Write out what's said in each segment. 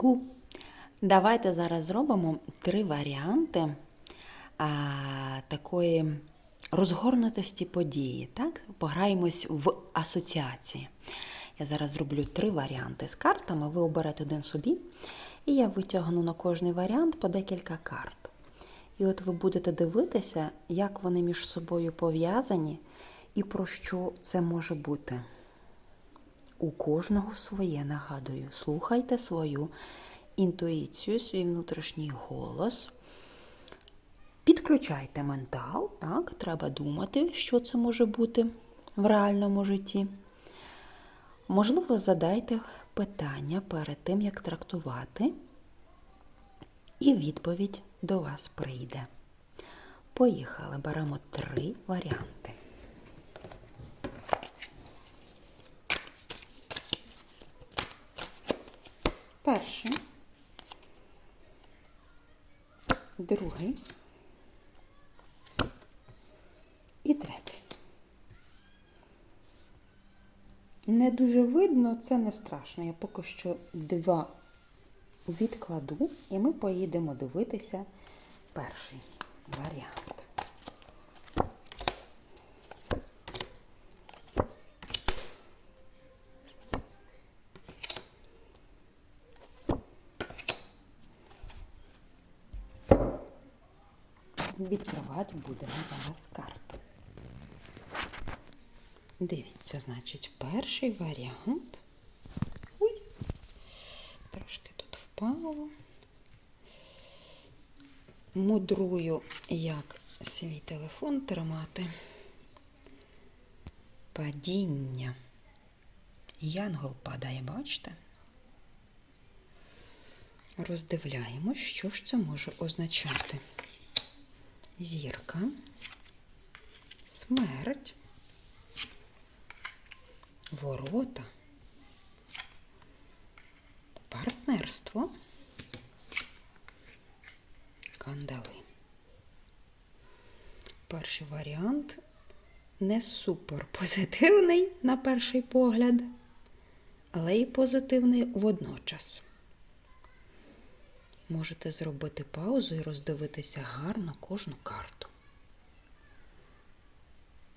Ку-ку. Давайте зараз зробимо три варіанти а, такої розгорнутості події. Так? Пограємось в асоціації. Я зараз зроблю три варіанти з картами. Ви оберете один собі, і я витягну на кожний варіант по декілька карт. І от ви будете дивитися, як вони між собою пов'язані і про що це може бути. У кожного своє нагадую. Слухайте свою інтуїцію, свій внутрішній голос. Підключайте ментал, так, треба думати, що це може бути в реальному житті. Можливо, задайте питання перед тим, як трактувати, і відповідь до вас прийде. Поїхали, беремо три варіанти. Перший, другий і третій. Не дуже видно, це не страшно. Я поки що два відкладу, і ми поїдемо дивитися перший варіант. Відкривати будемо зараз карти. Дивіться, значить, перший варіант. Ой, трошки тут впало. Мудрую, як свій телефон тримати. Падіння. Янгол падає, бачите? Роздивляємо, що ж це може означати. Зірка, смерть, ворота, партнерство, кандали. Перший варіант не супер позитивний на перший погляд, але і позитивний водночас. Можете зробити паузу і роздивитися гарно кожну карту.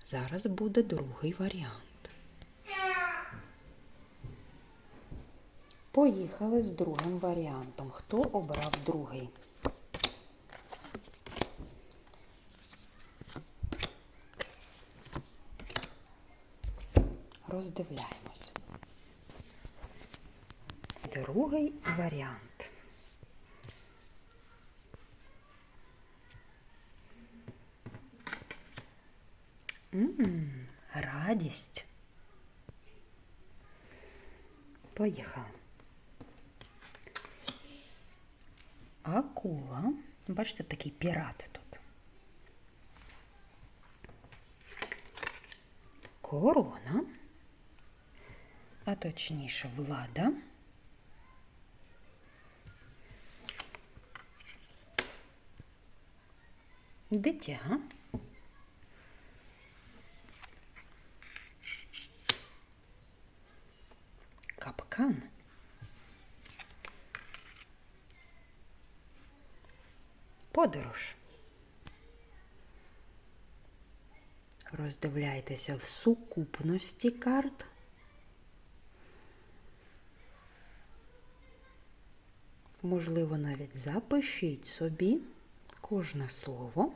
Зараз буде другий варіант. Поїхали з другим варіантом. Хто обрав другий? Роздивляємось. Другий варіант. Ммм, радість. Поїхали. Акула. Бачите, такий пірат тут. Корона, а точніше влада. Дитя. Подорож. Роздивляйтеся в сукупності карт. Можливо, навіть запишіть собі кожне слово,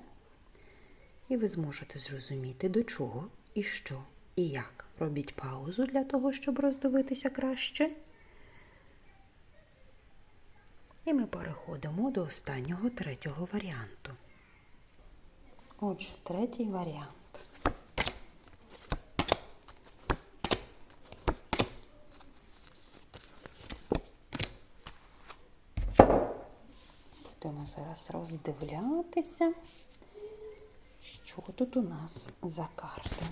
і ви зможете зрозуміти, до чого і що і як. Робіть паузу для того, щоб роздивитися краще. І ми переходимо до останнього третього варіанту. Отже, третій варіант. Будемо зараз роздивлятися, що тут у нас за карти.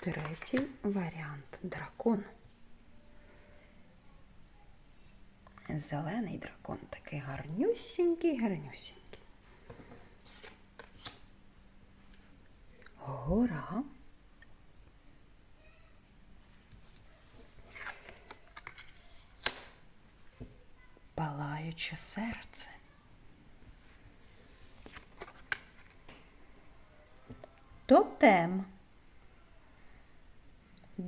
Третій варіант дракон. Зелений дракон. Такий гарнюсінький, гарнюсінький. Гора. Палаюче серце. Тотем.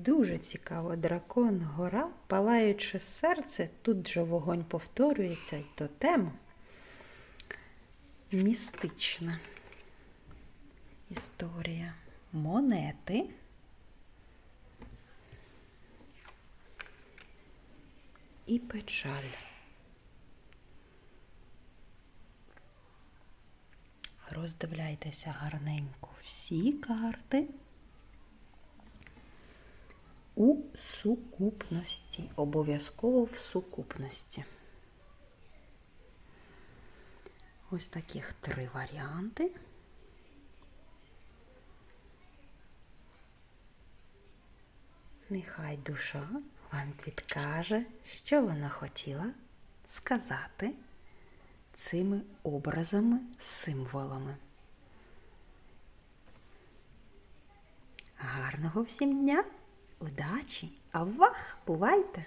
Дуже цікаво, дракон, гора, палаюче серце. Тут же вогонь повторюється, і тотем. Містична історія. Монети. І печаль. Роздивляйтеся гарненько всі карти у сукупності. Обов'язково в сукупності. Ось таких три варіанти. Нехай душа вам підкаже, що вона хотіла сказати цими образами, символами. Гарного всім дня, удачі! А вах, бувайте!